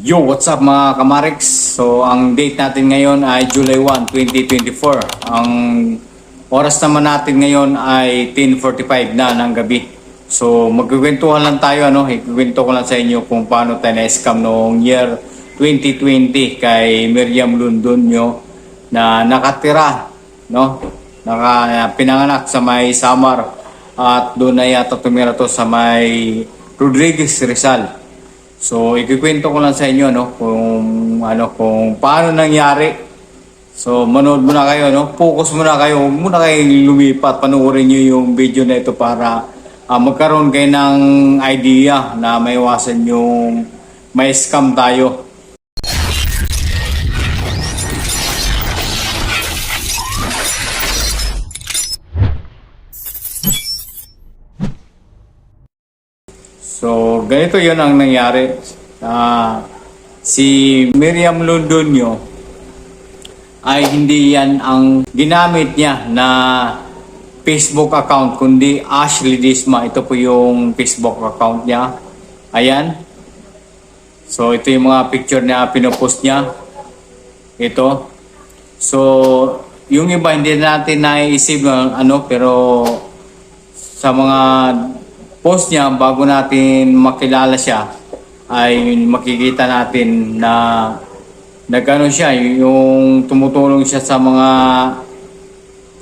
Yo, what's up mga kamarix? So, ang date natin ngayon ay July 1, 2024. Ang oras naman natin ngayon ay 10.45 na ng gabi. So, magkukwentuhan lang tayo, ano? Ikukwento ko lang sa inyo kung paano tayo na-scam noong year 2020 kay Miriam Lundonyo na nakatira, no? Naka, pinanganak sa may Samar at doon na yata tumira to sa may Rodriguez Rizal. So, ikikwento ko lang sa inyo no kung ano kung paano nangyari. So, manood muna kayo no. Focus muna kayo. Muna kayong lumipat. Panoorin niyo yung video na ito para ah, magkaroon kayo ng idea na maiwasan yung may scam tayo. So, ganito yon ang nangyari. Ah, si Miriam Lundonyo ay hindi yan ang ginamit niya na Facebook account, kundi Ashley Disma. Ito po yung Facebook account niya. Ayan. So, ito yung mga picture na pinopost niya. Ito. So, yung iba hindi natin naisip na ano, pero sa mga post niya bago natin makilala siya ay makikita natin na nagano siya yung tumutulong siya sa mga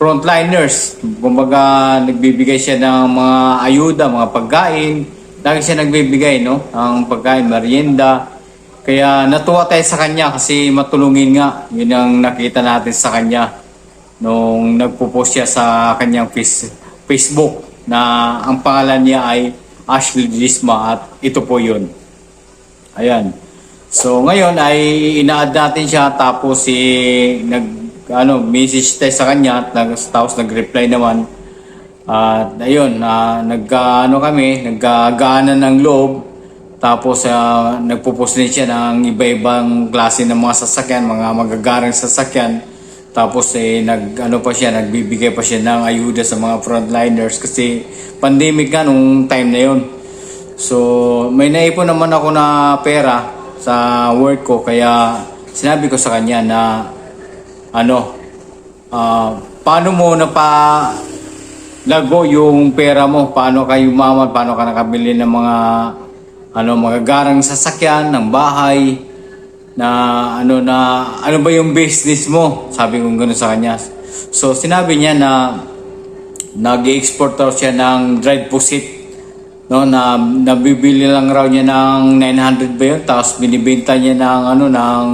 frontliners. Kumbaga nagbibigay siya ng mga ayuda mga pagkain. Lagi siya nagbibigay no? Ang pagkain merienda. Kaya natuwa tayo sa kanya kasi matulungin nga. Yun ang nakita natin sa kanya nung nagpo-post siya sa kanyang face, Facebook na ang pangalan niya ay Ashley Disma at ito po yun. Ayan. So ngayon ay ina-add natin siya tapos si nag ano message tayo sa kanya at nag, tapos nag-reply naman. At ayun, uh, nag ano kami, nagkagana ng loob. Tapos uh, nagpo-post din siya ng iba-ibang klase ng mga sasakyan, mga magagarang sasakyan. Tapos eh nag ano pa siya, nagbibigay pa siya ng ayuda sa mga frontliners kasi pandemic nga nung time na yon. So may naipon naman ako na pera sa work ko kaya sinabi ko sa kanya na ano ah, paano mo na pa lago yung pera mo, paano kayo umaman, paano ka nakabili ng mga ano mga garang sasakyan, ng bahay, na ano na ano ba yung business mo? Sabi ko gano'n sa kanya. So sinabi niya na nag-export daw siya ng dried pusit no na nabibili lang raw niya ng 900 ba yun? Tapos binibenta niya ng ano ng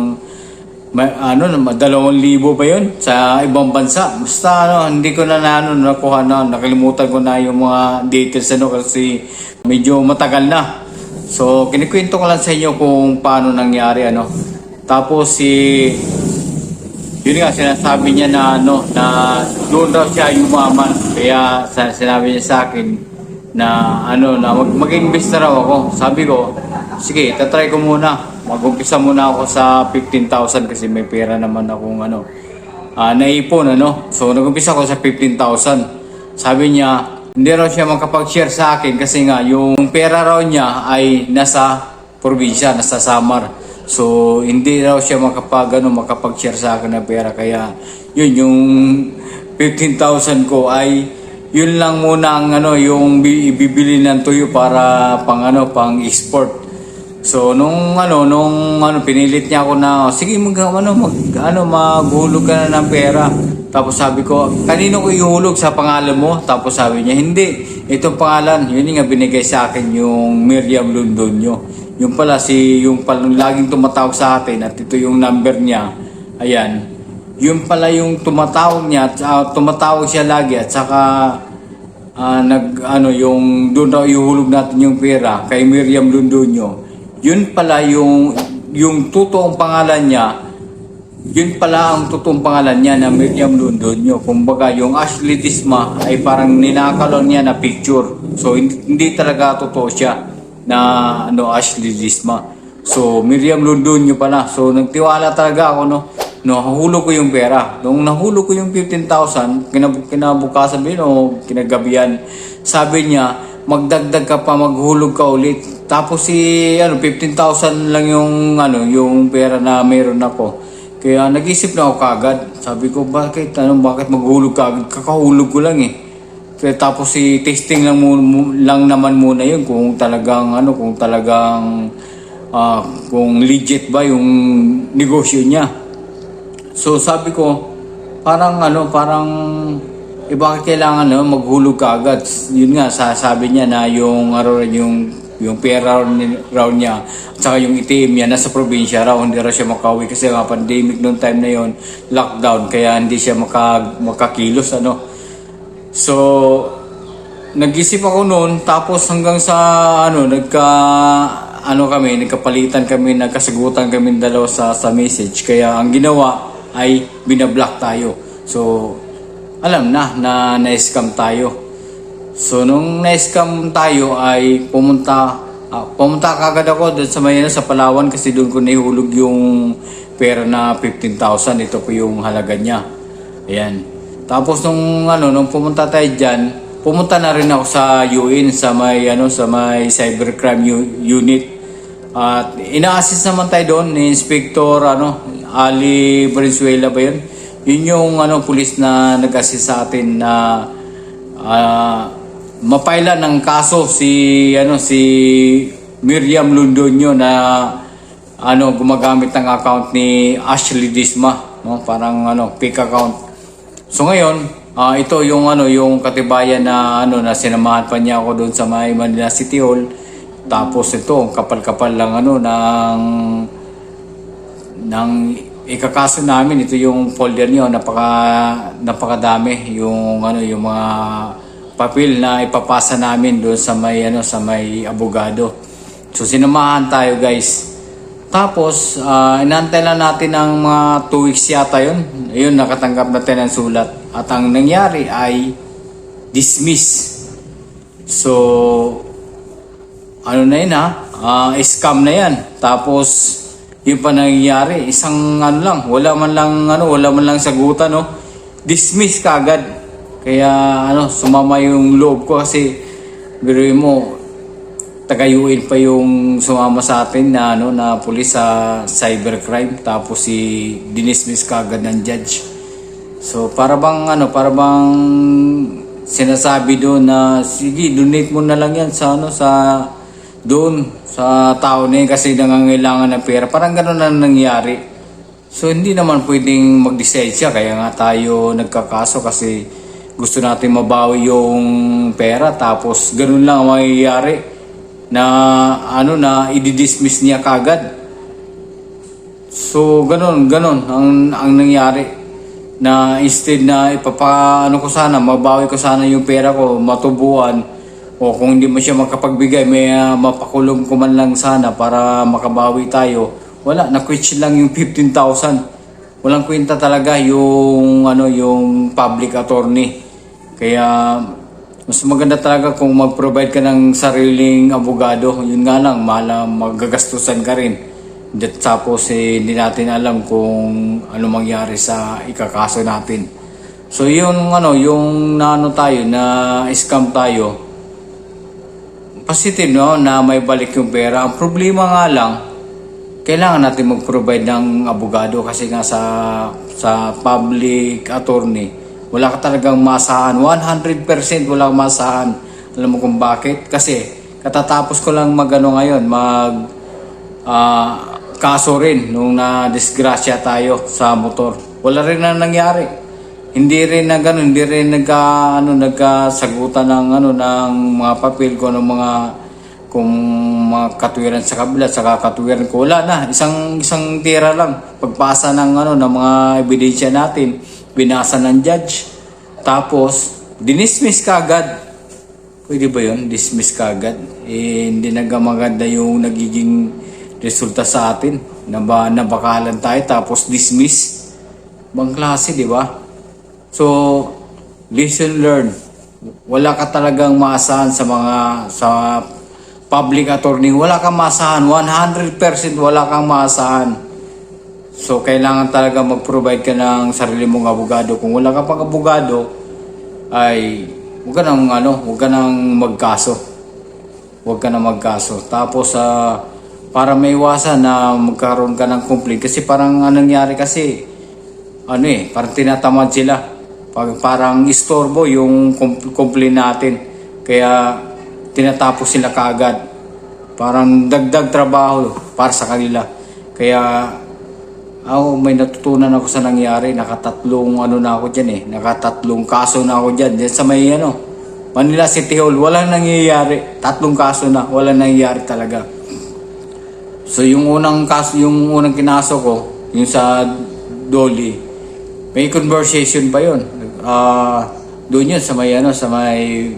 may, ano dalawang libo ba yun? Sa ibang bansa. Basta ano hindi ko na ano nakuha na. Nakalimutan ko na yung mga details ano kasi medyo matagal na. So kinikwento ko lang sa inyo kung paano nangyari ano tapos si yun nga sinasabi niya na ano na doon daw siya yumaman. Kaya sa- sinabi niya sa akin na ano na mag, mag-invest na raw ako. Sabi ko, sige, tatry ko muna. Mag-umpisa muna ako sa 15,000 kasi may pera naman akong ano ah, naipon ano. So nag-umpisa ako sa 15,000. Sabi niya, hindi raw siya makapag-share sa akin kasi nga yung pera raw niya ay nasa probinsya, nasa Samar. So, hindi raw siya makapag, ano, makapag-share sa akin ng pera. Kaya, yun, yung 15,000 ko ay, yun lang muna ang, ano, yung bi- ibibili ng tuyo para pang, ano, pang export. So, nung, ano, nung, ano, pinilit niya ako na, sige, mag, ano, mag, ano, maghulog ka na ng pera. Tapos sabi ko, kanino ko ihulog sa pangalan mo? Tapos sabi niya, hindi. Itong pangalan, yun nga binigay sa akin yung Miriam Lundonyo. Yung pala si yung pala laging tumatawag sa atin at ito yung number niya. Ayan. Yung pala yung tumatawag niya at ah, tumatawag siya lagi at saka ah, nag ano yung doon daw ihulog natin yung pera kay Miriam Lundonyo. Yun pala yung yung totoong pangalan niya. Yun pala ang totoong pangalan niya na Miriam Lundonyo. Kumbaga yung Ashley Disma ay parang ninakalon niya na picture. So hindi, hindi talaga totoo siya na ano Ashley Disma. So Miriam Lundonyo pala. So nagtiwala talaga ako no. No, nahulog ko yung pera. Nung nahulog ko yung 15,000, kinab kinabukasan din o kinagabihan, sabi niya, magdagdag ka pa, maghulog ka ulit. Tapos si ano 15,000 lang yung ano yung pera na meron ako. Kaya nag-isip na ako kagad. Sabi ko bakit ano bakit maghulog ka agad? Kakahulog ko lang eh. Kaya tapos si testing lang lang naman muna yun kung talagang ano kung talagang ah, kung legit ba yung negosyo niya. So sabi ko, parang ano, parang eh bakit kailangan no, maghulog ka agad? Yun nga, sa, sabi niya na yung ano yung yung pera raw niya at saka yung itim niya nasa probinsya raw hindi raw siya makauwi kasi nga pandemic noong time na yon lockdown kaya hindi siya maka, makakilos ano so nag-isip ako noon tapos hanggang sa ano nagka ano kami nagkapalitan kami nagkasagutan kami dalawa sa sa message. Kaya ang ginawa ay binablock tayo. So alam na na na-scam tayo. So nung na-scam tayo ay pumunta ah, pumunta kagad ako doon sa may ano, sa Palawan kasi doon ko nahulog yung pera na 15,000 ito po yung halaga niya. Ayan tapos nung ano nung pumunta tayo diyan pumunta na rin ako sa UN sa may ano sa may cybercrime unit. At ina-assist naman tayo doon ni Inspector ano Ali Valenzuela ba yun? Yun yung ano pulis na nag-assist sa atin na ah, mapaila ng kaso si ano si Miriam Lundonyo na ano gumagamit ng account ni Ashley Disma no? Parang ano fake account So ngayon, ah, ito yung ano yung katibayan na ano na sinamahan pa niya ako doon sa may Manila City Hall. Tapos ito, kapal-kapal lang ano ng ng ikakaso namin ito yung folder niyo napaka napakadami yung ano yung mga papel na ipapasa namin doon sa may ano sa may abogado. So sinamahan tayo guys. Tapos, uh, inantay lang natin ng mga 2 weeks yata yun. Ayun, nakatanggap na tayo ng sulat. At ang nangyari ay dismiss. So, ano na yun ha? Ah, scam na yan. Tapos, yun pa nangyayari. Isang ano lang, wala man lang, ano, wala man lang sagutan, no? Dismiss kagad. Kaya, ano, sumama yung loob ko kasi, biruin mo, tagayuin pa yung sumama sa atin na ano na pulis sa cybercrime tapos si dinismiss kagad ng judge. So para bang ano para bang sinasabi doon na sige donate mo na lang yan sa ano sa doon sa tao na kasi nangangailangan ng pera. Parang gano'n na nangyari. So hindi naman pwedeng mag-decide siya kaya nga tayo nagkakaso kasi gusto natin mabawi yung pera tapos ganun lang ang mangyayari na ano na i-dismiss niya kagad. So ganun, ganun ang ang nangyari. Na instead na ipapa ano ko sana mabawi ko sana yung pera ko matubuan. O kung hindi mo siya makapagbigay may ah, mapakulong ko man lang sana para makabawi tayo. Wala na question lang yung 15,000 walang kwenta talaga yung ano yung public attorney. Kaya mas maganda talaga kung mag-provide ka ng sariling abogado. Yun nga lang, mahal magagastusan ka rin. At tapos eh, hindi natin alam kung ano mangyari sa ikakaso natin. So yung ano, yung naano tayo, na scam tayo, positive no, na may balik yung pera. Ang problema nga lang, kailangan natin mag-provide ng abogado kasi nga sa sa public attorney, wala ka talagang masahan. 100% wala kang masahan. Alam mo kung bakit? Kasi katatapos ko lang magano ngayon, mag ah, kaso rin nung na disgrasya tayo sa motor. Wala rin na nangyari. Hindi rin na ganun, hindi rin nagka ano nagkasagutan ng ano ng mga papel ko ng mga kung mga katwiran sa kabila sa katwiran ko wala na isang isang tira lang pagpasa ng ano ng mga ebidensya natin binasa ng judge. Tapos dinismiss kagad pwede ba yun? Dismiss kagad eh hindi na yung nagiging resulta sa atin. Naba, nabakalan tayo tapos dismiss. Bang klase di ba? So listen learn. Wala ka talagang maasahan sa mga sa public attorney. Wala kang maasahan. 100% wala kang maasahan So, kailangan talaga mag-provide ka ng sarili mong abogado. Kung wala ka pang abogado, ay huwag ka nang, ano, huwag ka nang magkaso. huwag ka na magkaso. Tapos, ah, para maiwasan na magkaroon ka ng complaint. Kasi parang anong nangyari kasi, ano eh, parang tinatamad sila. Pag, parang istorbo yung com- complaint natin. Kaya tinatapos sila kaagad. Parang dagdag trabaho para sa kanila. Kaya ako may natutunan ako sa nangyari. Nakatatlong ano na ako dyan eh. Nakatatlong kaso na ako dyan. Dyan sa may ano, Manila City Hall. Walang nangyayari. Tatlong kaso na. Walang nangyayari talaga. So yung unang kaso, yung unang kinaso ko, yung sa Dolly, may conversation pa yun. Ah, doon yun sa may ano, sa may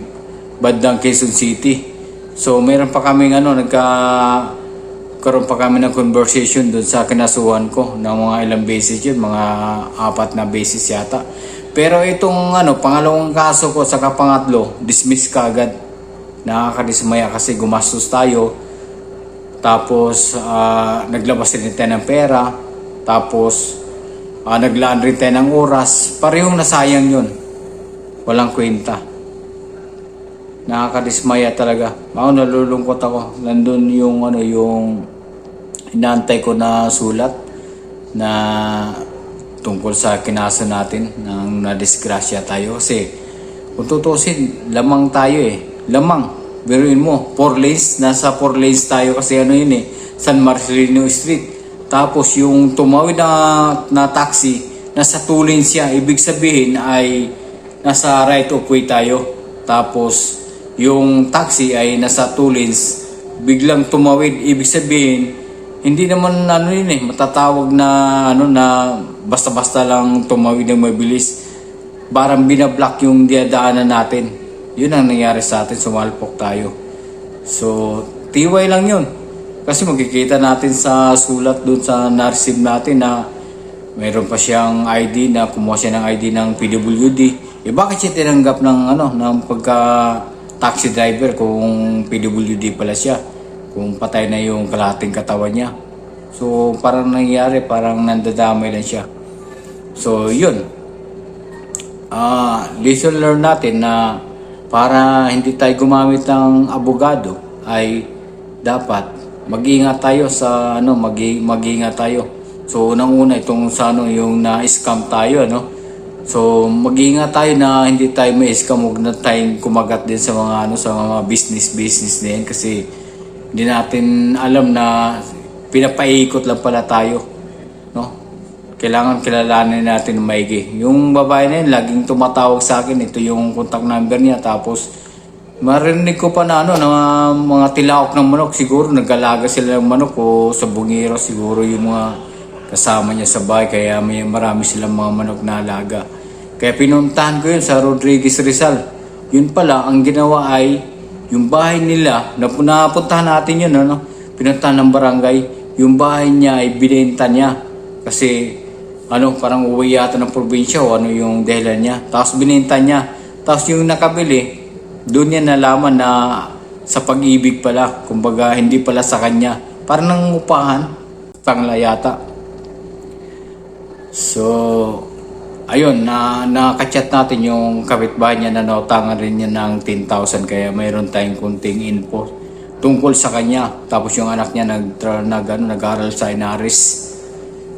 bandang Quezon City. So mayroon pa kaming ano, nagka karoon pa kami ng conversation doon sa kinasuhan ko ng mga ilang beses yun, mga apat na beses yata. Pero itong ano, pangalawang kaso ko sa kapangatlo, dismiss ka agad. Nakakadismaya kasi gumastos tayo. Tapos ah, naglabas rin tayo ng pera. Tapos ah, naglaan rin tayo ng oras. Parehong nasayang yun. Walang kwenta. Nakakadismaya talaga. Ako nalulungkot ako. Nandun yung ano yung inaantay ko na sulat na tungkol sa kinasa natin nang nadisgrasya tayo. Kasi kung tutusin lamang tayo eh. Lamang. Biruin mo 4 lanes nasa 4 lanes tayo kasi ano yun eh San Marcelino Street. Tapos yung tumawid na, na taxi nasa 2 lanes siya. Ibig sabihin ay nasa right of way tayo. Tapos yung taxi ay nasa 2 lanes. Biglang tumawid. Ibig sabihin hindi naman ano yun eh, matatawag na ano na basta-basta lang tumawid ng mabilis. Parang binablock yung diadaanan natin. Yun ang nangyari sa atin, sumalpok tayo. So, tiway lang yun. Kasi magkikita natin sa sulat dun sa narsim natin na mayroon pa siyang ID na kumuha siya ng ID ng PWD. Eh bakit siya tinanggap ng ano ng pagka taxi driver kung PWD pala siya? Kung patay na yung kalahating katawan niya. So parang nangyari, parang nandadamay lang siya. So yun. Ah, lesson learn natin na para hindi tayo gumamit ng abogado ay dapat mag-ingat tayo sa ano, mag mag-ingat tayo. So unang-una itong sa ano yung na-scam tayo ano. So mag-ingat tayo na hindi tayo may scam, huwag na tayong kumagat din sa mga ano sa mga business business din kasi hindi natin alam na pinapaikot lang pala tayo. No? Kailangan kilalanin natin maigi. Yung babae na yun, laging tumatawag sa akin. Ito yung contact number niya. Tapos, marinig ko pa na ano, na mga tilaok ng manok. Siguro nagalaga sila ng manok o sa bungiro. Siguro yung mga kasama niya sa bahay. Kaya may marami silang mga manok na alaga. Kaya pinuntahan ko yun sa Rodriguez Rizal. Yun pala, ang ginawa ay yung bahay nila, na napuntahan natin yun, ano, pinuntahan ng barangay, yung bahay niya ay binenta niya. Kasi, ano, parang uwi yata ng probinsya o ano yung dahilan niya. Tapos binenta niya. Tapos yung nakabili, doon niya nalaman na sa pag-ibig pala. Kumbaga, hindi pala sa kanya. Parang nangungupahan. Tangla yata. So, ayun, na nakachat natin yung kapitbahay niya na nautangan rin niya ng 10,000 kaya mayroon tayong kunting info tungkol sa kanya. Tapos yung anak niya nag, nag, ano, nag-aral sa Inaris.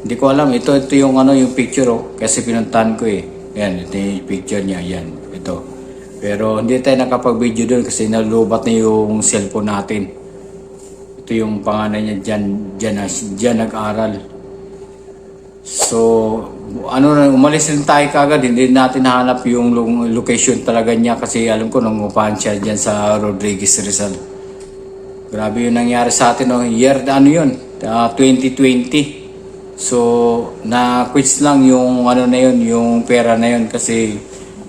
Hindi ko alam, ito, ito yung ano yung picture oh, kasi pinuntahan ko eh. Yan, ito yung picture niya, yan, ito. Pero hindi tayo nakapag-video doon kasi nalubat na yung cellphone natin. Ito yung panganay niya dyan, dyan, dyan nag-aral. So, ano na, umalis rin tayo kagad, hindi natin nahanap yung lo- location talaga niya kasi alam ko nangupahan siya dyan sa Rodriguez Rizal. Grabe yung nangyari sa atin, no? year ano yun, Ah, 2020. So, na-quits lang yung ano na yun, yung pera na yun kasi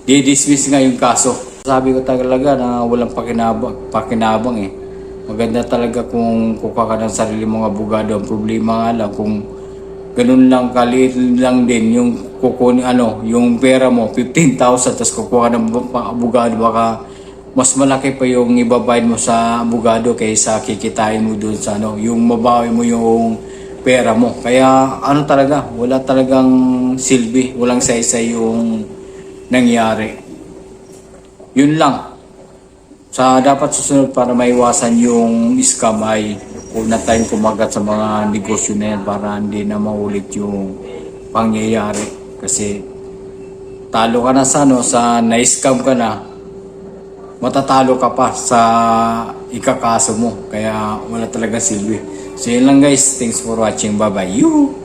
di-dismiss nga yung kaso. Sabi ko talaga na walang pakinabang, pakinabang eh. Maganda talaga kung kuka ka ng sarili mong abogado. Ang problema nga lang kung ganun lang kaliit lang din yung kukunin ano, yung pera mo 15,000 tapos kukuha ka ng abogado baka mas malaki pa yung ibabayad mo sa abogado kaysa kikitain mo dun sa ano, yung mabawi mo yung pera mo. Kaya ano talaga, wala talagang silbi, walang saysay yung nangyari. Yun lang. sa dapat susunod para maiwasan yung scam ay huwag na tayong kumagat sa mga negosyo na yan para hindi na maulit yung pangyayari. Kasi talo ka na sa ano, sa na-scam ka na, matatalo ka pa sa ikakaso mo. Kaya wala talaga silbi. So yun lang guys. Thanks for watching. Bye-bye. You!